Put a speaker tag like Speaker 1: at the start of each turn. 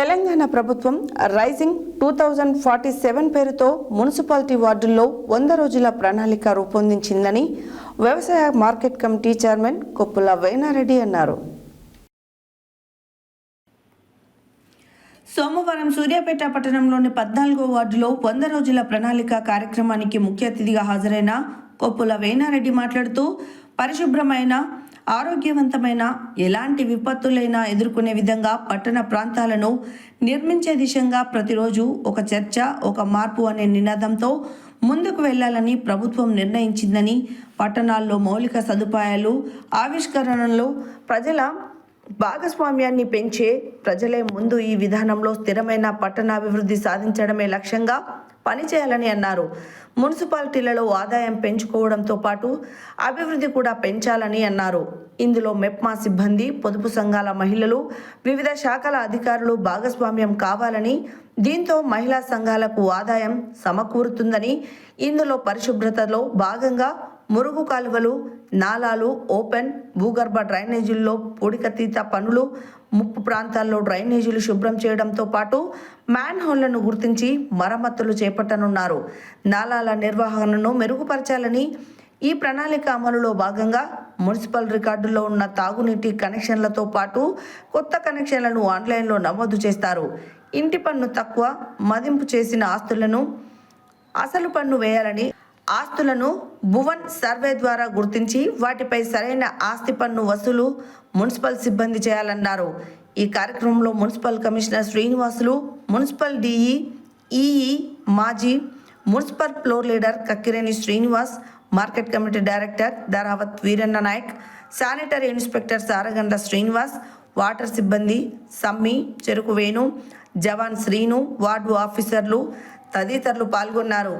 Speaker 1: తెలంగాణ ప్రభుత్వం rising two thousand forty seven పేరుతో municipality వార్డుల్లో వంద రోజుల ప్రణాళిక రూపొందించిందని వ్యవసాయ market committee chairman Koppula Venareddy అన్నారు. సోమవారం సూర్యాపేట పట్టణంలోని పద్నాలుగో వార్డులో వంద రోజుల ప్రణాళిక కార్యక్రమానికి ముఖ్య అతిథిగా హాజరైన కొప్పుల వేనారెడ్డి మాట్లాడుతూ పరిశుభ్రమైన ఆరోగ్యవంతమైన ఎలాంటి విపత్తులైనా ఎదుర్కొనే విధంగా పట్టణ ప్రాంతాలను నిర్మించే దిశగా ప్రతిరోజు ఒక చర్చ ఒక మార్పు అనే నినాదంతో ముందుకు వెళ్ళాలని ప్రభుత్వం నిర్ణయించిందని పట్టణాల్లో మౌలిక సదుపాయాలు ఆవిష్కరణలో ప్రజల భాగస్వామ్యాన్ని పెంచే ప్రజలే ముందు ఈ విధానంలో స్థిరమైన పట్టణాభివృద్ధి సాధించడమే లక్ష్యంగా పనిచేయాలని అన్నారు. మున్సిపాలిటీలలో ఆదాయం పెంచుకోవడంతో పాటు అభివృద్ధి కూడా పెంచాలని అన్నారు. ఇందులో మెప్మా సిబ్బంది పొదుపు సంఘాల మహిళలు వివిధ శాఖల అధికారులు భాగస్వామ్యం కావాలని దీంతో మహిళా సంఘాలకు ఆదాయం సమకూరుతుందని ఇందులో పరిశుభ్రతలో భాగంగా మురుగు కాలువలు నాలాలు ఓపెన్ భూగర్భ డ్రైనేజీల్లో పూడికతీత పనులు ముప్పు ప్రాంతాల్లో డ్రైనేజీలు శుభ్రం చేయడంతో పాటు మ్యాన్ హోళ్ళను గుర్తించి మరమ్మతులు చేపట్టనున్నారు. నాలాల నిర్వహణను మెరుగుపరచాలని ఈ ప్రణాళిక అమలులో భాగంగా మున్సిపల్ రికార్డుల్లో ఉన్న తాగునీటి కనెక్షన్లతో పాటు కొత్త కనెక్షన్లను ఆన్లైన్లో నమోదు చేస్తారు. ఇంటి పన్ను తక్కువ మదింపు చేసిన ఆస్తులను అసలు పన్ను వేయాలని ఆస్తులను భువన్ సర్వే ద్వారా గుర్తించి వాటిపై సరైన ఆస్తి పన్ను వసూలు మున్సిపల్ సిబ్బంది చేయాలన్నారు. ఈ కార్యక్రమంలో municipal commissioner Srinivasulu municipal DE EE మాజీ municipal floor leader Kakkireni Srinivas market committee director Dharavath Veeranna Naik sanitary inspector Saragandla Srinivas water సిబ్బంది సమ్మి చెరుకు వేణు జవాన్ శ్రీను వార్డు ఆఫీసర్లు తదితరులు పాల్గొన్నారు.